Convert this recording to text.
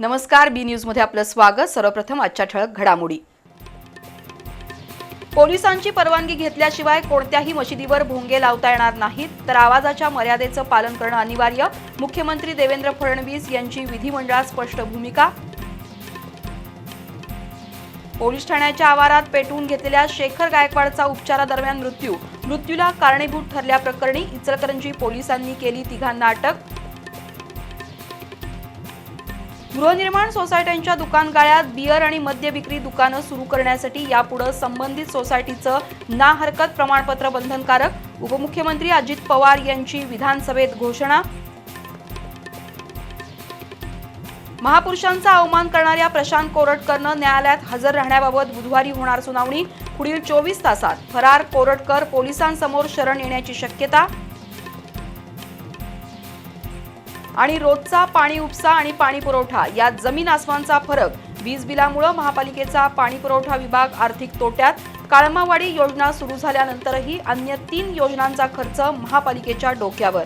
नमस्कार बी न्यूजमध्ये आपलं स्वागत. सर्वप्रथम आजच्या ठळक घडामोडी. पोलिसांची परवानगी घेतल्याशिवाय कोणत्याही मशिदीवर भोंगे लावता येणार नाहीत. तर आवाजाच्या मर्यादेचं पालन करणं अनिवार्य. मुख्यमंत्री देवेंद्र फडणवीस यांची विधिमंडळात स्पष्ट भूमिका. पोलीस ठाण्याच्या आवारात पेटवून घेतलेल्या शेखर गायकवाडचा उपचारादरम्यान मृत्यू. मृत्यूला कारणीभूत ठरल्याप्रकरणी इचलकरंजी पोलिसांनी केली तिघांना अटक. गृहनिर्माण सोसायट्यांच्या दुकानगाळ्यात बियर आणि मद्य विक्री दुकानं सुरू करण्यासाठी यापुढे संबंधित सोसायटीचं ना हरकत प्रमाणपत्र बंधनकारक उपमुख्यमंत्री अजित पवार यांची विधानसभेत घोषणा. महापुरुषांचा अवमान करणाऱ्या प्रशांत कोरटकरनं न्यायालयात हजर राहण्याबाबत बुधवारी होणार सुनावणी पुढील चोवीस तासात. फरार कोरटकर पोलिसांसमोर शरण येण्याची शक्यता आणि रोजचा पाणी उपसा आणि पाणी पुरवठा यात जमीन आसमानचा फरक वीज बिलामुळे महापालिकेचा पाणी पुरवठा विभाग आर्थिक तोट्यात काळमावाडी योजना सुरू झाल्यानंतरही अन्य तीन योजनांचा खर्च महापालिकेच्या डोक्यावर.